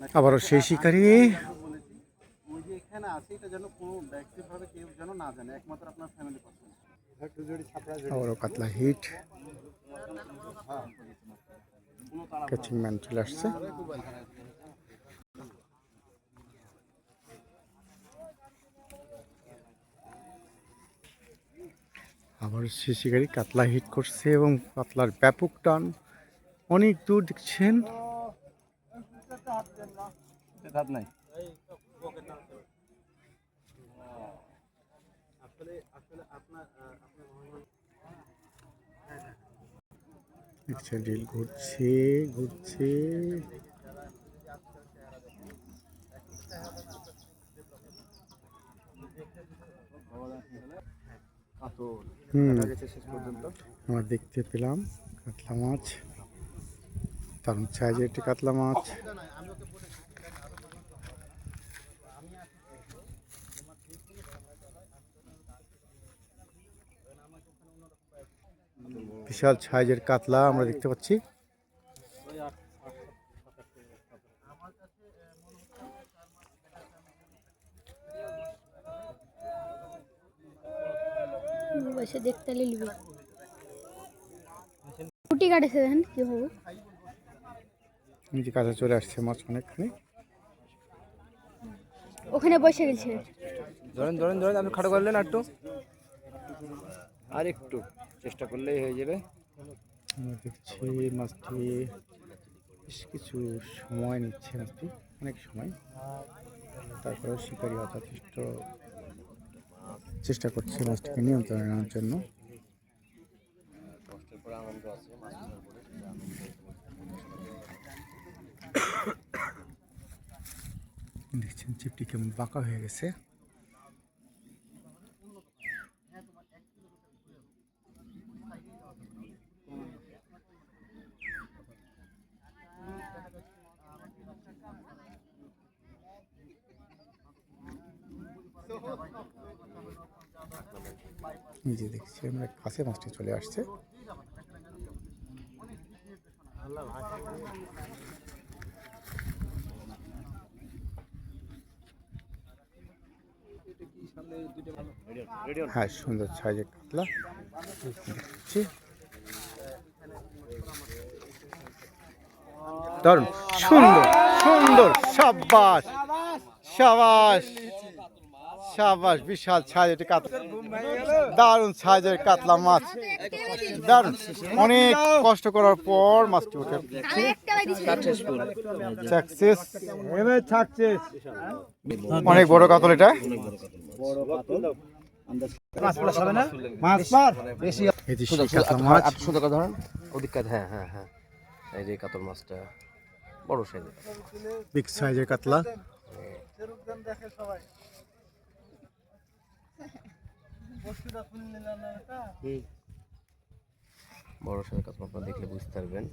আবারও সেই শিকারি। যে এখানে আছে এটা যেন কোনো ব্যক্তিভাবে কেউ যেন না জানে একমাত্র আপনার ফ্যামিলি আবারও কাতলা হিট। ক্যাচিং ম্যান চলে আসছে। আবার সে শিকারি কাতলা হিট করছে এবং কাতলার ব্যাপক টান। অনেক দূর দেখছেন। ধাপ নাই। দেখছেন রিল ঘুরছে ঘুরছে। আমরা দেখতে পেলাম কাতলা মাছ। দারুণ সাইজের একটি কাতলা মাছ। বিশাল সাইজের কাতলা আমরা দেখতে পাচ্ছি। বসে দেখতে লিখবি কুটি কাটেছে দেখেন কি হবে। নিজে কাছে চলে আসছে মাছ অনেকখানি। ওখানে বসে গেছে। ধরেন ধরেন ধরেন আপনি খাটো করলেন আর একটু। আর একটু চেষ্টা করলেই হয়ে যাবে। দেখছি মাছটি বেশ কিছু সময় নিচ্ছে মাছটি, অনেক সময়। তারপরে শিকারিরা যথেষ্ট চেষ্টা করছে মাছটিকে নিয়ন্ত্রণে আনার জন্য। দেখছেন চিপটি কেমন বাঁকা হয়ে গেছে। যে দেখছি, আমরা কাছে মাছটি চলে আসছে। হ্যাঁ সুন্দর সাইজের কাতলা। দেখছি। সুন্দর সুন্দর সাবাস সাবাস সাবাস বিশাল সাইজের কাতলা দারুণ সাইজের কাতলা মাছ। দারুণ। অনেক কষ্ট করার পর মাছটি উঠে। সাকসেস অনেক বড় কাতল এটা। হ্যাঁ হ্যাঁ হ্যাঁ। এই যে কাতল মাছটা বড় সাইজের বিগ সাইজের কাতলা। বড় কাতল আপনারা দেখলে বুঝতে পারবেন।